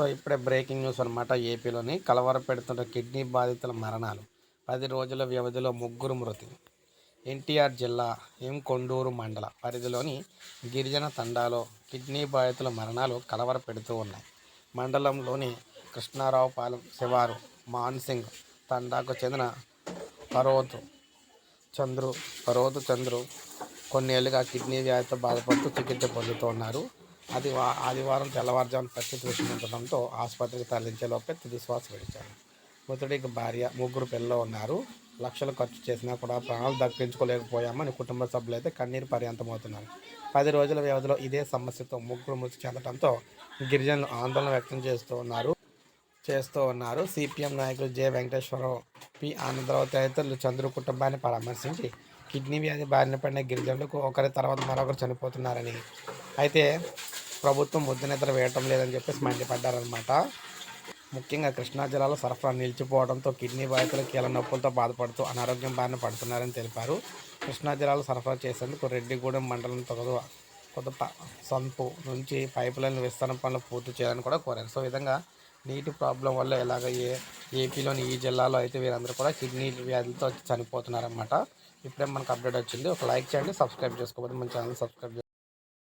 So ఇప్పుడే breaking news అనమాట ఏపీలోని. కలవర పెడుతున్న కిడ్నీ బాధితుల మరణాలు పది రోజుల వ్యవధిలో ముగ్గురు మృతి. ఎన్టీఆర్ జిల్లా ఎం కొండూరు మండల పరిధిలోని గిరిజన తండాలో కిడ్నీ బాధితుల మరణాలు కలవర పెడుతూ ఉన్నాయి. మండలంలోని కృష్ణారావుపాలెం శివారు మాన్సింగ్ తండాకు చెందిన పరోతు చంద్రు పరోతు చంద్రు కొన్నేళ్ళుగా కిడ్నీ వ్యాధితో బాధపడుతూ చికిత్స పొందుతున్నారు అది ఆదివారం తెల్లవారుజామున పరిస్థితి విషమించడంతో ఆసుపత్రికి తరలించే లోపే తుది శ్వాస విడిచారు మృతుడికి భార్య ముగ్గురు పిల్లలు ఉన్నారు. లక్షలు ఖర్చు చేసినా కూడా ప్రాణాలు దక్కించుకోలేకపోయామని కుటుంబ సభ్యులైతే కన్నీరు పర్యంతమవుతున్నారు. పది రోజుల వ్యవధిలో ఇదే సమస్యతో ముగ్గురు మృతి చెందడంతో గిరిజనులు ఆందోళన వ్యక్తం చేస్తూ ఉన్నారు. చేస్తూ ఉన్నారు. సిపిఎం నాయకులు జె వెంకటేశ్వరరావు పి ఆనందరావు తదితరులు చంద్రు కుటుంబాన్ని పరామర్శించి కిడ్నీ వ్యాధి బారిన పడిన గిరిజనులకు ఒకరి తర్వాత మరొకరు చనిపోతున్నారని. అయితే ప్రభుత్వం ముద్దు నిద్ర వేయటం లేదని చెప్పేసి మండిపడ్డారనమాట ముఖ్యంగా కృష్ణా జిల్లాలో సరఫరా నిలిచిపోవడంతో కిడ్నీ బాధితులు కీల నొప్పులతో బాధపడుతూ అనారోగ్యం బారిన పడుతున్నారని తెలిపారు. కృష్ణా జిల్లాలో సరఫరా చేసేందుకు రెడ్డిగూడెం మండలం తొగదు కొత్త సంపు నుంచి పైప్ లైన్ విస్తరణ పనులు పూర్తి చేయాలని కూడా కోరారు. సో విధంగా నీటి ప్రాబ్లం వల్ల ఎలాగ ఏ ఏపీలోని ఈ జిల్లాలో అయితే వీరందరూ కూడా కిడ్నీ వ్యాధులతో చనిపోతున్నారన్నమాట. ఇప్పుడే మనకు అప్డేట్ వచ్చింది. ఒక లైక్ చేయండి సబ్స్క్రైబ్ చేసుకోకపోతే మన ఛానల్ సబ్స్క్రైబ్